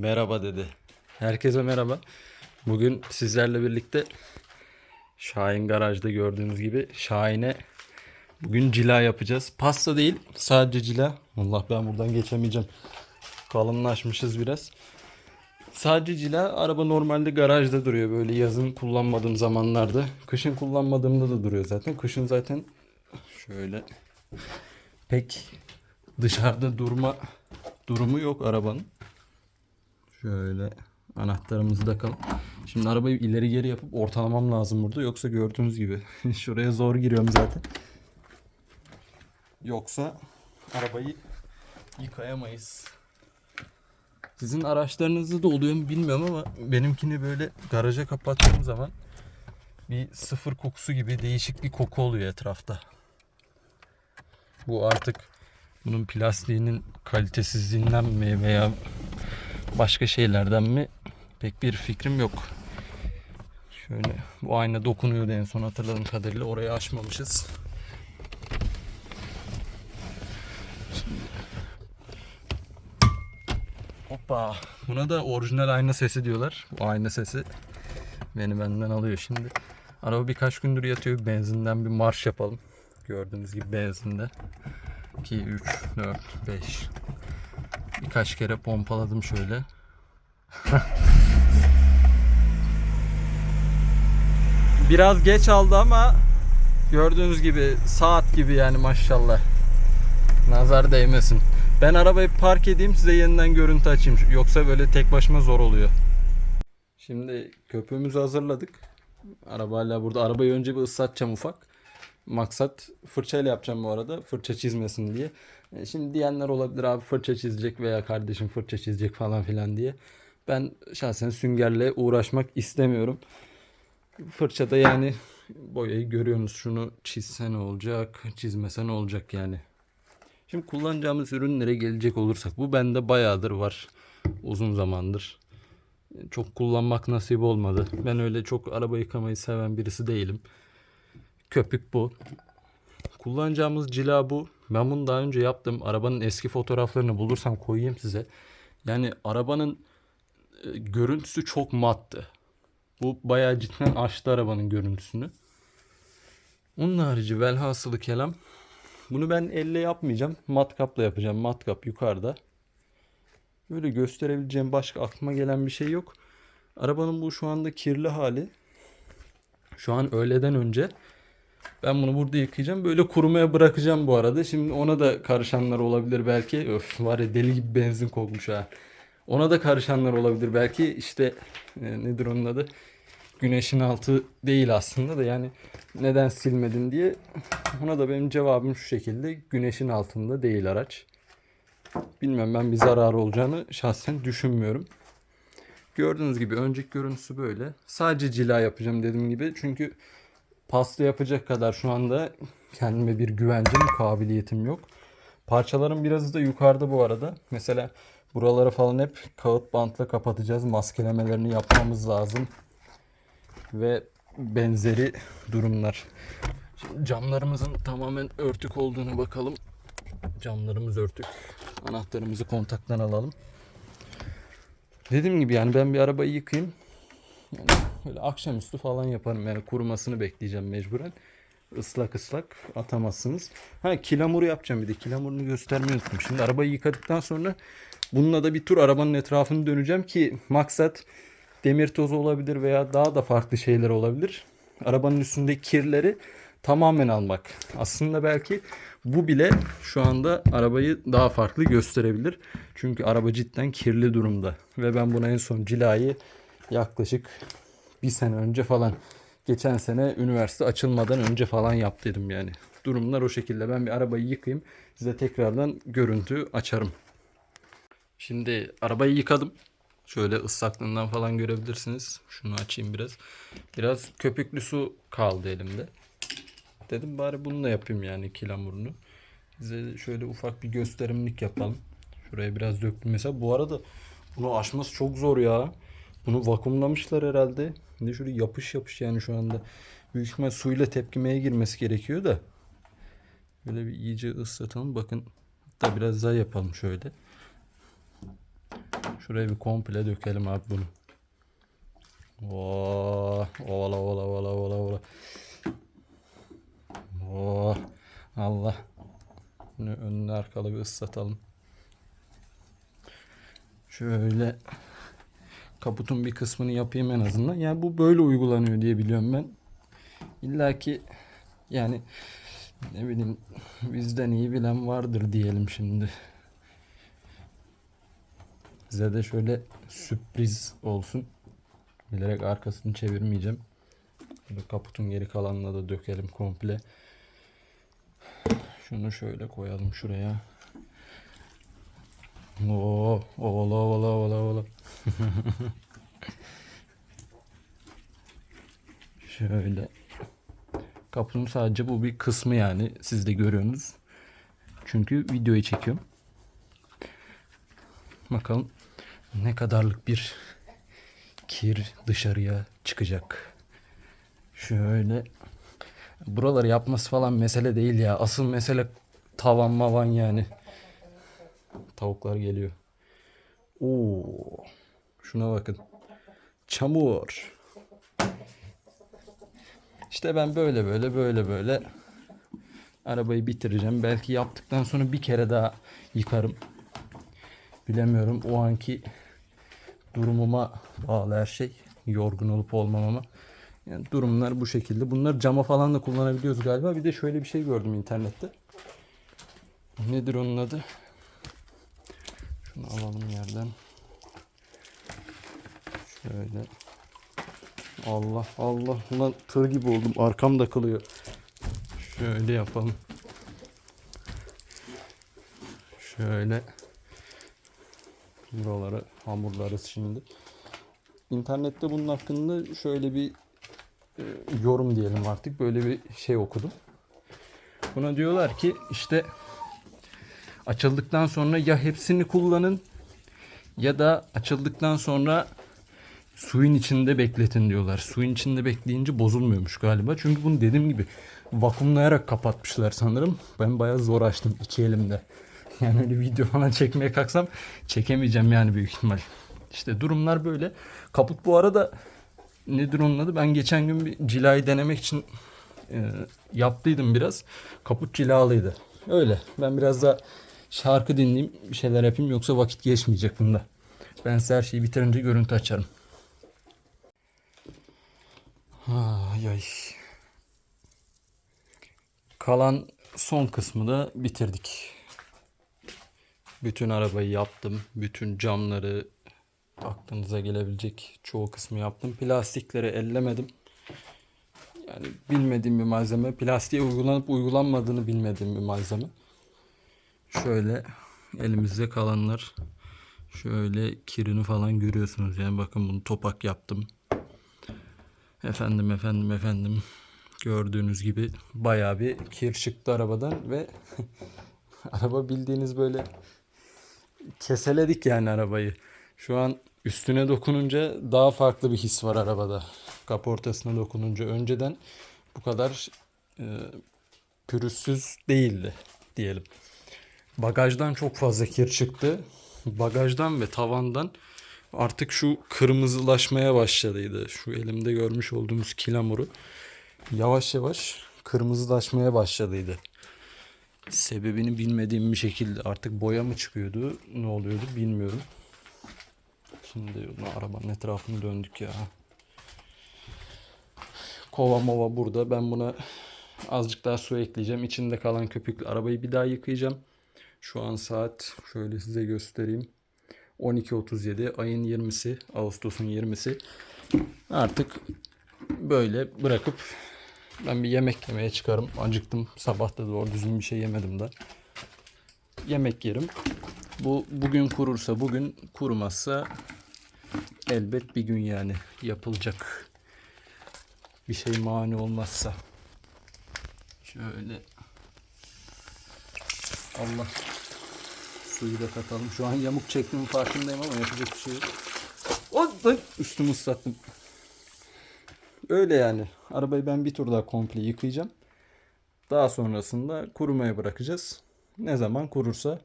Merhaba dedi. Herkese merhaba. Bugün sizlerle birlikte Şahin garajda gördüğünüz gibi Şahin'e bugün cila yapacağız. Pasta değil sadece cila. Allah ben buradan geçemeyeceğim. Kalınlaşmışız biraz. Sadece cila araba normalde garajda duruyor böyle yazın kullanmadığım zamanlarda. Kışın kullanmadığımda da duruyor zaten. Kışın zaten şöyle pek dışarıda durma durumu yok arabanın. Şöyle anahtarımızı da kalın. Şimdi arabayı ileri geri yapıp ortalamam lazım burada. Yoksa gördüğünüz gibi şuraya zor giriyorum zaten. Yoksa arabayı yıkayamayız. Sizin araçlarınızda da oluyor mu bilmiyorum ama benimkini böyle garaja kapattığım zaman bir sıfır kokusu gibi değişik bir koku oluyor etrafta. Bu artık bunun plastiğinin kalitesizliğinden mi veya başka şeylerden mi pek bir fikrim yok. Şöyle bu ayna dokunuyordu en son hatırladığım kadarıyla orayı açmamışız. Şimdi... Hoppa. Buna da orijinal ayna sesi diyorlar. Bu ayna sesi beni benden alıyor şimdi. Araba birkaç gündür yatıyor. Benzinden bir marş yapalım. Gördüğünüz gibi benzinde. 2, 3, 4, 5. Birkaç kere pompaladım şöyle. Biraz geç aldı ama gördüğünüz gibi saat gibi yani maşallah. Nazar değmesin. Ben arabayı park edeyim size yeniden görüntü açayım. Yoksa böyle tek başıma zor oluyor. Şimdi köpüğümüzü hazırladık. Araba hala burada. Arabayı önce bir ıslatacağım ufak. Maksat fırçayla yapacağım bu arada. Fırça çizmesin diye. E, Şimdi diyenler olabilir abi fırça çizecek veya kardeşim fırça çizecek falan filan diye. Ben şahsen süngerle uğraşmak istemiyorum. Fırçada yani boyayı görüyorsunuz. Şunu çizse ne olacak, çizmese ne olacak yani. Şimdi kullanacağımız ürünlere gelecek olursak bu bende bayağıdır var. Uzun zamandır. Çok kullanmak nasip olmadı. Ben öyle çok araba yıkamayı seven birisi değilim. Köpük bu. Kullanacağımız cila bu. Ben bunu daha önce yaptım. Arabanın eski fotoğraflarını bulursam koyayım size. Yani arabanın e, görüntüsü çok mattı. Bu bayağı cidden açtı arabanın görüntüsünü. Onun harici velhasılı kelam. Bunu ben elle yapmayacağım. Matkapla yapacağım. Matkap yukarıda. Böyle gösterebileceğim başka aklıma gelen bir şey yok. Arabanın bu şu anda kirli hali. Şu an öğleden önce ben bunu burada yıkayacağım. Böyle kurumaya bırakacağım bu arada. Şimdi ona da karışanlar olabilir belki. Öf var ya deli gibi benzin kokmuş ha. Ona da karışanlar olabilir belki. İşte e, nedir onun adı? Güneşin altı değil aslında da yani neden silmedin diye. Ona da benim cevabım şu şekilde. Güneşin altında değil araç. Bilmem ben bir zararı olacağını şahsen düşünmüyorum. Gördüğünüz gibi önceki görüntüsü böyle. Sadece cila yapacağım dediğim gibi. Çünkü pasta yapacak kadar şu anda kendime bir güvencem, kabiliyetim yok. Parçaların birazı da yukarıda bu arada. Mesela buraları falan hep kağıt bantla kapatacağız. Maskelemelerini yapmamız lazım. Ve benzeri durumlar. Şimdi camlarımızın tamamen örtük olduğunu bakalım. Camlarımız örtük. Anahtarımızı kontaktan alalım. Dediğim gibi yani ben bir arabayı yıkayayım. Yani böyle akşamüstü falan yaparım yani kurumasını bekleyeceğim mecburen. Islak ıslak atamazsınız. Ha kilamur yapacağım bir de kilamurunu göstermeyi unuttum. Şimdi arabayı yıkadıktan sonra bununla da bir tur arabanın etrafını döneceğim ki maksat demir tozu olabilir veya daha da farklı şeyler olabilir. Arabanın üstündeki kirleri tamamen almak. Aslında belki bu bile şu anda arabayı daha farklı gösterebilir. Çünkü araba cidden kirli durumda. Ve ben buna en son cilayı yaklaşık bir sene önce falan geçen sene üniversite açılmadan önce falan yaptıydım yani. Durumlar o şekilde. Ben bir arabayı yıkayayım. Size tekrardan görüntü açarım. Şimdi arabayı yıkadım. Şöyle ıslaklığından falan görebilirsiniz. Şunu açayım biraz. Biraz köpüklü su kaldı elimde. Dedim bari bunu da yapayım yani kilamurunu. Size şöyle ufak bir gösterimlik yapalım. Şuraya biraz döktüm mesela. Bu arada bunu açması çok zor ya. Bunu vakumlamışlar herhalde. De şöyle yapış yapış yani şu anda. Büyük ihtimal suyla tepkimeye girmesi gerekiyor da. Böyle bir iyice ıslatalım. Bakın hatta biraz daha yapalım şöyle. Şuraya bir komple dökelim abi bunu. Oo, ovala ovala ovala ovala ovala. Oo, Allah. Bunu önüne arkalı bir ıslatalım. Şöyle kaputun bir kısmını yapayım en azından. Yani bu böyle uygulanıyor diye biliyorum ben. İlla ki yani ne bileyim bizden iyi bilen vardır diyelim şimdi. Size de şöyle sürpriz olsun. Bilerek arkasını çevirmeyeceğim. Kaputun geri kalanına da dökelim komple. Şunu şöyle koyalım şuraya. Oo, ovala ovala ovala ovala. Şöyle. Kapının sadece bu bir kısmı yani. Siz de görüyorsunuz. Çünkü videoyu çekiyorum. Bakalım ne kadarlık bir kir dışarıya çıkacak. Şöyle. Buraları yapması falan mesele değil ya. Asıl mesele tavan mavan yani. Tavuklar geliyor. Oo. Şuna bakın. Çamur. İşte ben böyle böyle böyle böyle arabayı bitireceğim. Belki yaptıktan sonra bir kere daha yıkarım. Bilemiyorum o anki durumuma bağlı her şey. Yorgun olup olmamama. Yani durumlar bu şekilde. Bunları cama falan da kullanabiliyoruz galiba. Bir de şöyle bir şey gördüm internette. Nedir onun adı? Şunu alalım yerden. Şöyle. Allah Allah. Ulan tır gibi oldum. Arkam da kılıyor. Şöyle yapalım. Şöyle. Buraları hamurlarız şimdi. İnternette bunun hakkında şöyle bir e, yorum diyelim artık. Böyle bir şey okudum. Buna diyorlar ki işte açıldıktan sonra ya hepsini kullanın ya da açıldıktan sonra suyun içinde bekletin diyorlar. Suyun içinde bekleyince bozulmuyormuş galiba. Çünkü bunu dediğim gibi vakumlayarak kapatmışlar sanırım. Ben bayağı zor açtım iki elimde. Yani öyle video falan çekmeye kalksam çekemeyeceğim yani büyük ihtimal. İşte durumlar böyle. Kaput bu arada nedir onun adı? Ben geçen gün bir cilayı denemek için e, yaptıydım biraz. Kaput cilalıydı. Öyle. Ben biraz da şarkı dinleyeyim, bir şeyler yapayım yoksa vakit geçmeyecek bunda. Ben size her şeyi bitirince görüntü açarım. Ay ay. Kalan son kısmı da bitirdik. Bütün arabayı yaptım. Bütün camları aklınıza gelebilecek çoğu kısmı yaptım. Plastikleri ellemedim. Yani bilmediğim bir malzeme. Plastiğe uygulanıp uygulanmadığını bilmediğim bir malzeme. Şöyle elimizde kalanlar şöyle kirini falan görüyorsunuz. Yani bakın bunu topak yaptım. Efendim efendim efendim. Gördüğünüz gibi bayağı bir kir çıktı arabadan ve araba bildiğiniz böyle keseledik yani arabayı. Şu an üstüne dokununca daha farklı bir his var arabada. Kaportasına dokununca önceden bu kadar e, pürüzsüz değildi diyelim. Bagajdan çok fazla kir çıktı. Bagajdan ve tavandan artık şu kırmızılaşmaya başladıydı. Şu elimde görmüş olduğumuz kilamuru yavaş yavaş kırmızılaşmaya başladıydı. Sebebini bilmediğim bir şekilde artık boya mı çıkıyordu, ne oluyordu bilmiyorum. Şimdi arabanın etrafını döndük ya. Kova mova burada. Ben buna azıcık daha su ekleyeceğim. İçinde kalan köpükle arabayı bir daha yıkayacağım. Şu an saat şöyle size göstereyim. 12.37 ayın 20'si Ağustos'un 20'si. Artık böyle bırakıp ben bir yemek yemeye çıkarım. Acıktım. Sabah da doğru düzgün bir şey yemedim de. Yemek yerim. Bu bugün kurursa bugün kurumazsa elbet bir gün yani yapılacak. Bir şey mani olmazsa. Şöyle Allah suyu da katalım. Şu an yamuk çektiğimin farkındayım ama yapacak bir şey yok. Oy, üstümü ıslattım. Öyle yani. Arabayı ben bir tur daha komple yıkayacağım. Daha sonrasında kurumaya bırakacağız. Ne zaman kurursa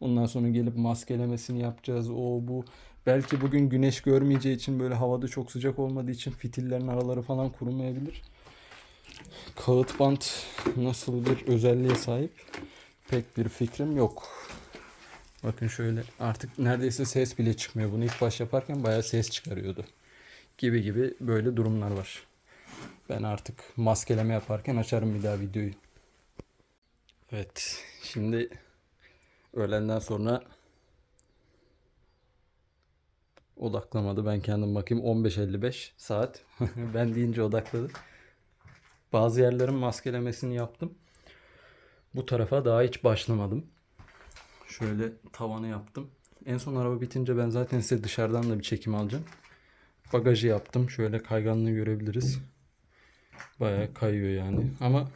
ondan sonra gelip maskelemesini yapacağız. O bu Belki bugün güneş görmeyeceği için böyle havada çok sıcak olmadığı için fitillerin araları falan kurumayabilir. Kağıt bant nasıl bir özelliğe sahip pek bir fikrim yok. Bakın şöyle artık neredeyse ses bile çıkmıyor. Bunu ilk baş yaparken bayağı ses çıkarıyordu. Gibi gibi böyle durumlar var. Ben artık maskeleme yaparken açarım bir daha videoyu. Evet. Şimdi öğlenden sonra odaklamadı. Ben kendim bakayım 15.55 saat. ben deyince odakladı. Bazı yerlerin maskelemesini yaptım. Bu tarafa daha hiç başlamadım. Şöyle tavanı yaptım. En son araba bitince ben zaten size dışarıdan da bir çekim alacağım. Bagajı yaptım. Şöyle kayganlığı görebiliriz. Bayağı kayıyor yani. Ama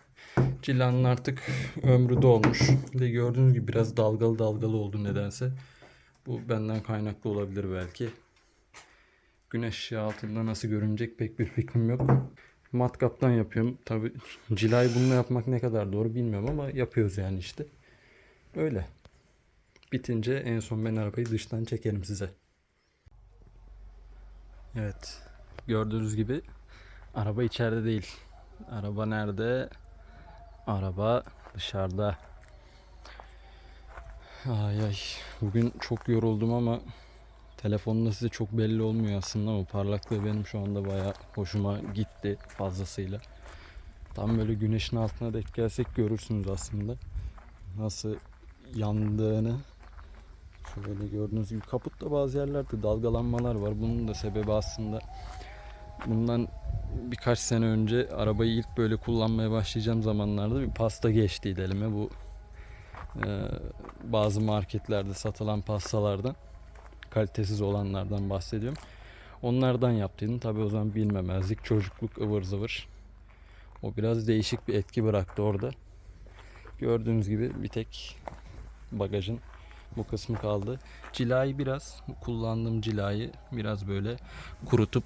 Cilan'ın artık ömrü dolmuş. Ve gördüğünüz gibi biraz dalgalı dalgalı oldu nedense. Bu benden kaynaklı olabilir belki. Güneş ışığı altında nasıl görünecek pek bir fikrim yok. Matkaptan yapıyorum. Tabi cilayı bununla yapmak ne kadar doğru bilmiyorum ama yapıyoruz yani işte. Öyle. Bitince en son ben arabayı dıştan çekerim size. Evet. Gördüğünüz gibi araba içeride değil. Araba nerede? Araba dışarıda. Ay ay. Bugün çok yoruldum ama telefonda size çok belli olmuyor aslında ama parlaklığı benim şu anda bayağı hoşuma gitti fazlasıyla. Tam böyle güneşin altına denk gelsek görürsünüz aslında. Nasıl yandığını. Şöyle gördüğünüz gibi kaputta bazı yerlerde dalgalanmalar var. Bunun da sebebi aslında bundan birkaç sene önce arabayı ilk böyle kullanmaya başlayacağım zamanlarda bir pasta geçtiydi elime. Bu e, bazı marketlerde satılan pastalardan kalitesiz olanlardan bahsediyorum. Onlardan yaptıydım. Tabi o zaman bilmemezlik, çocukluk ıvır zıvır. O biraz değişik bir etki bıraktı orada. Gördüğünüz gibi bir tek bagajın bu kısmı kaldı. Cilayı biraz kullandığım cilayı biraz böyle kurutup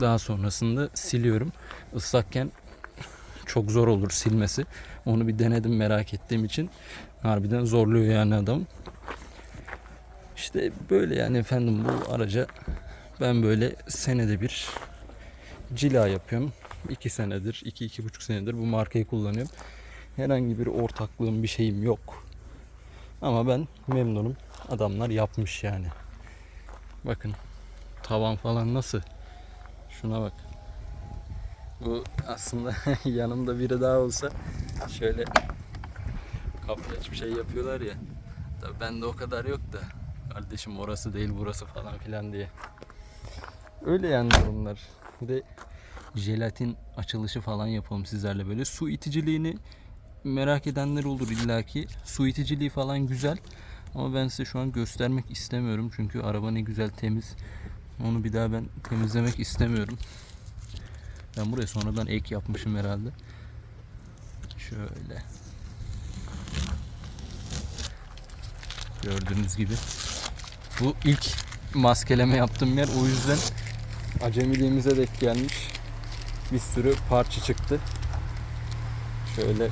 daha sonrasında siliyorum. Islakken çok zor olur silmesi. Onu bir denedim merak ettiğim için. Harbiden zorluyor yani adam. İşte böyle yani efendim bu araca ben böyle senede bir cila yapıyorum. 2 senedir, 2 iki, iki buçuk senedir bu markayı kullanıyorum. Herhangi bir ortaklığım bir şeyim yok. Ama ben memnunum. Adamlar yapmış yani. Bakın tavan falan nasıl? Şuna bak. Bu aslında yanımda biri daha olsa şöyle kapı açıp şey yapıyorlar ya. Tabii bende o kadar yok da. Kardeşim orası değil burası falan filan diye. Öyle yani durumlar. Bir de jelatin açılışı falan yapalım sizlerle böyle. Su iticiliğini merak edenler olur illaki. Su iticiliği falan güzel. Ama ben size şu an göstermek istemiyorum. Çünkü araba ne güzel temiz. Onu bir daha ben temizlemek istemiyorum. Ben buraya sonradan ek yapmışım herhalde. Şöyle. Gördüğünüz gibi. Bu ilk maskeleme yaptığım yer o yüzden acemiliğimize denk gelmiş. Bir sürü parça çıktı. Şöyle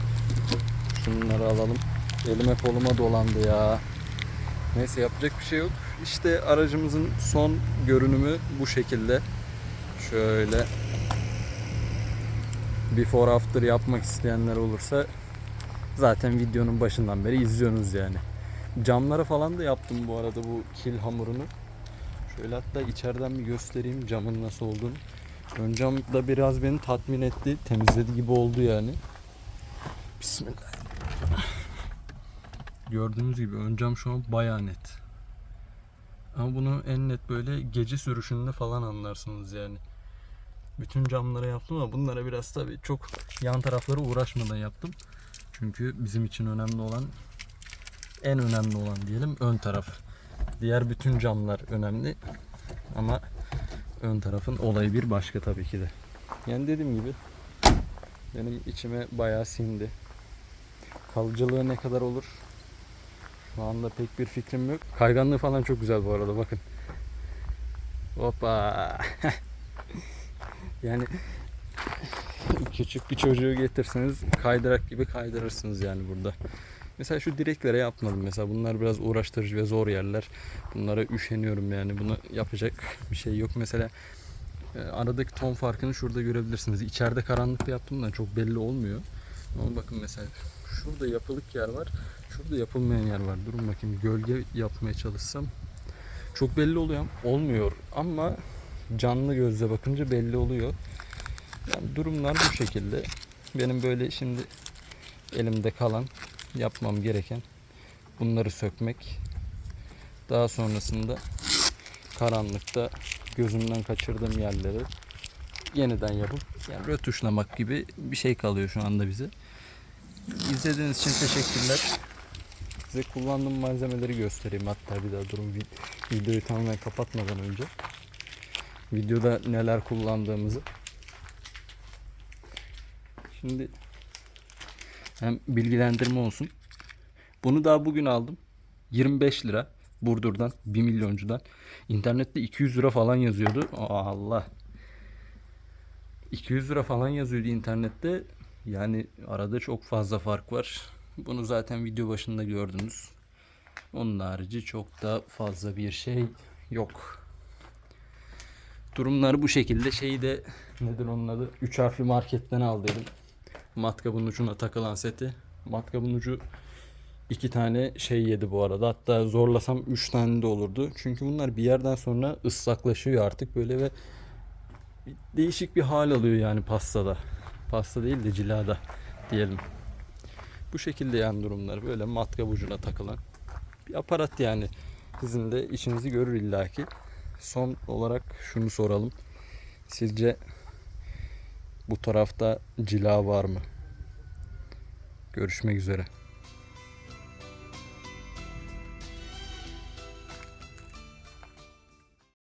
şunları alalım. Elime koluma dolandı ya. Neyse yapacak bir şey yok. İşte aracımızın son görünümü bu şekilde. Şöyle before after yapmak isteyenler olursa zaten videonun başından beri izliyorsunuz yani. Camlara falan da yaptım bu arada bu kil hamurunu. Şöyle hatta içeriden bir göstereyim camın nasıl olduğunu. Ön cam da biraz beni tatmin etti. Temizledi gibi oldu yani. Bismillah. Gördüğünüz gibi ön cam şu an baya net. Ama bunu en net böyle gece sürüşünde falan anlarsınız yani. Bütün camlara yaptım ama bunlara biraz tabii çok yan taraflara uğraşmadan yaptım. Çünkü bizim için önemli olan en önemli olan diyelim ön taraf. Diğer bütün camlar önemli ama ön tarafın olayı bir başka tabii ki de. Yani dediğim gibi benim içime bayağı sindi. Kalıcılığı ne kadar olur? Şu anda pek bir fikrim yok. Kayganlığı falan çok güzel bu arada bakın. Hoppa. yani küçük bir çocuğu getirseniz kaydırak gibi kaydırırsınız yani burada. Mesela şu direklere yapmadım. Mesela bunlar biraz uğraştırıcı ve zor yerler. Bunlara üşeniyorum yani. Bunu yapacak bir şey yok. Mesela e, aradaki ton farkını şurada görebilirsiniz. İçeride karanlıkta yaptığımda çok belli olmuyor. Ama bakın mesela şurada yapılık yer var. Şurada yapılmayan yer var. Durun bakayım gölge yapmaya çalışsam. Çok belli oluyor. Olmuyor ama canlı gözle bakınca belli oluyor. Yani durumlar bu şekilde. Benim böyle şimdi elimde kalan yapmam gereken bunları sökmek. Daha sonrasında karanlıkta gözümden kaçırdığım yerleri yeniden yapıp yani rötuşlamak gibi bir şey kalıyor şu anda bize. İzlediğiniz için teşekkürler. Size kullandığım malzemeleri göstereyim hatta bir daha durun vi- videoyu tamamen kapatmadan önce. Videoda neler kullandığımızı. Şimdi hem bilgilendirme olsun. Bunu daha bugün aldım. 25 lira Burdur'dan 1 milyoncudan. İnternette 200 lira falan yazıyordu. Allah. 200 lira falan yazıyordu internette. Yani arada çok fazla fark var. Bunu zaten video başında gördünüz. Onun harici çok da fazla bir şey yok. Durumlar bu şekilde. Şeyi de nedir onun adı? 3 harfli marketten aldıydım. Matkabın ucuna takılan seti. Matkabın ucu iki tane şey yedi bu arada. Hatta zorlasam üç tane de olurdu. Çünkü bunlar bir yerden sonra ıslaklaşıyor artık böyle ve değişik bir hal alıyor yani pastada. Pasta değil de cilada diyelim. Bu şekilde yani durumlar böyle matkap ucuna takılan bir aparat yani. Sizin de işinizi görür illaki. Son olarak şunu soralım. Sizce bu tarafta cila var mı? Görüşmek üzere.